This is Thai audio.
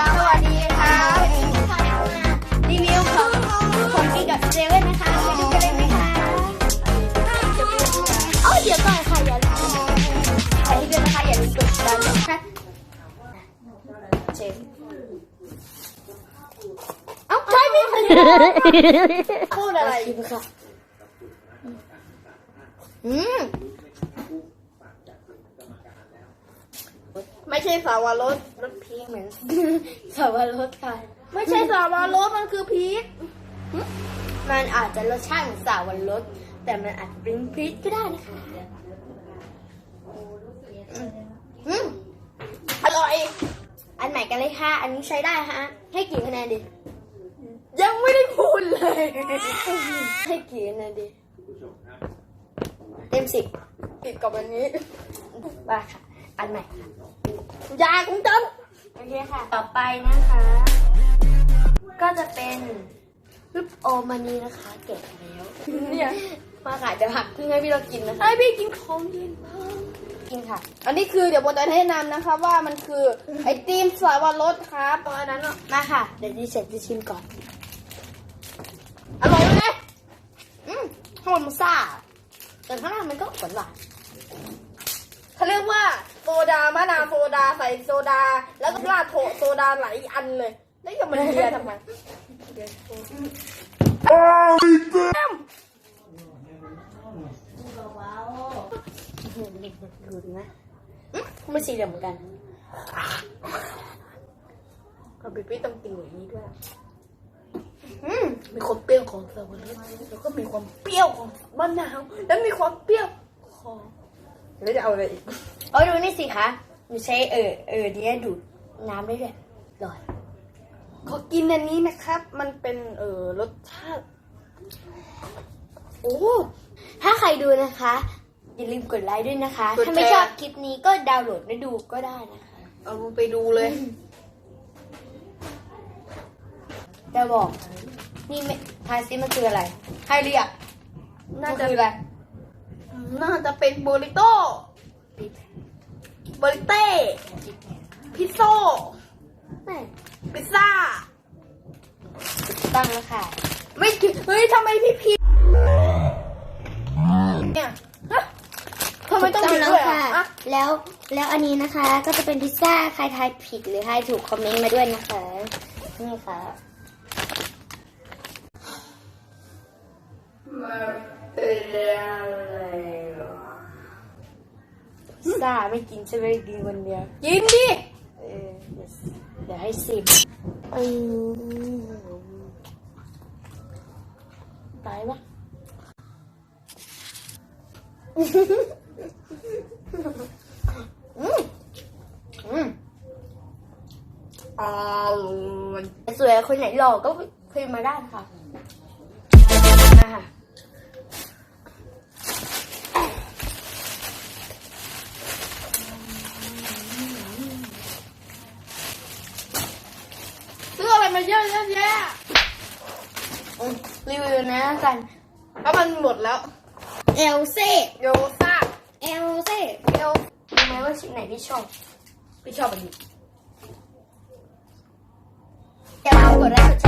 สวัสดีค่ะรีวิวของของกินกับเซเว่นนะคะไปดูกันเลยไหมคะเอ้าเดี๋ยวก่อนค่ะอย่าลืมใครที่เป็นนะคะอย่าลืมกดติดตามนะคะเชฟเอ้าใช่ไม่ถึงพูดอะไรอยู่ค่ะอืมไม่ใช่สาวรสรส พีคเหมือนสาวรสค่ะ ไม่ใช่สาวรสมันคือพีคมันอาจจะรสชาติเหมือนสาวรสแต่มันอาจจะเป็นพริกก็ได้นะคะอืมอร่อย อันใหม่กันเลยค่ะ อันนี้ใช้ได้ฮะ ให้กี่คะแนนดี ยังไม่ได้พูดเลย ให้กี่คะแนนดี เต็มสิบติดกับอันนี้ว่าค่ะ อันใหม่ค่ะยาของจันโอเคค่ะ ต่อไปนะคะ ก็จะเป็นรูปโอมานีนะคะ เก็บแล้วเนี่ยมาค่ะจะผักที่ให้พี่เรากินนะคะให้พี่กินของเย็นบ้างกินค่ะ อันนี้คือเดี๋ยวโบจะแนะนำนะครับว่ามันคือไอติมสาวรสครับตรงอันนั้นอะมาค่ะ เดี๋ยวดิฉันจะชิมก่อน อร่อยไหมอืมข้างบนมันซ่าแต่ข้างล่างมันก็หวานหวานเขาเรียกว่าโซ ดามะนาวโซดาใส่โซดา แล้วก็ราดโถโซดาหลายอันเลย แล้วยังมันเลียทำไมๆดูดีนะอืมมันสีเหลืองเหมือนกันกับปิ๊ต้องกินอย่างนี้ด้วยอืมมีความเปรี้ยวของสตรอเบอรี่แล้วก็มีความเปรี้ยวของมะนาว แล้วมีความเปรี้ยวของ แล้วจะเอาอะไรอีกเอาดูนี่สิคะหนูใช้เออเออเดียดูดน้ำได้ด้วยลอยขอกินอันนี้นะครับ มันเป็นเออรสชาติ โอ้ ถ้าใครดูนะคะ อย่าลืมกดไลค์ด้วยนะคะ กดแชร์ ถ้าไม่ชอบคลิปนี้ก็ดาวน์โหลดมาดูก็ได้นะคะ เอาไปดูเลย จะบอก นี่ไม่ทายซิมันคืออะไรให้เรียกน่ามันจะคืออะไร น่าจะเป็นโบริโต้ปิดโบริเต้ พิซโซ่แม่พิซซ่าถูกต้องแล้วค่ะ ไม่กินเฮ้ยทำไมพี่พีเนี่ยฮะทำไมต้องถูกิกนแล้วด้วยค่ะอะอะแล้วแล้วอันนี้นะคะก็จะเป็นพิซซ่าใครทายผิดหรือทายถูกคอมเมนต์มาด้วยนะคะ นี่ค่ะพิซ ซ่าไม่กินใช่ไหมกินคนเดียวกินดิเออเดี๋ยวเดี๋ยวให้สิบอืมตายปะอืมอืมอ๋อสวยคนไหนหล่อก็พิมพ์มาได้ค่ะ มาค่ะซื้ออะไรมาเยอะแยะแยะอืมรีวิวนะกันแล้วมันหมดแล้ว เอลเซ่โยซ่าเอลเซ่เอลรู้ไหมว่าชิ้นไหนพี่ชอบพี่ชอบอันนี้อย่าลืมกดไลค์กดแช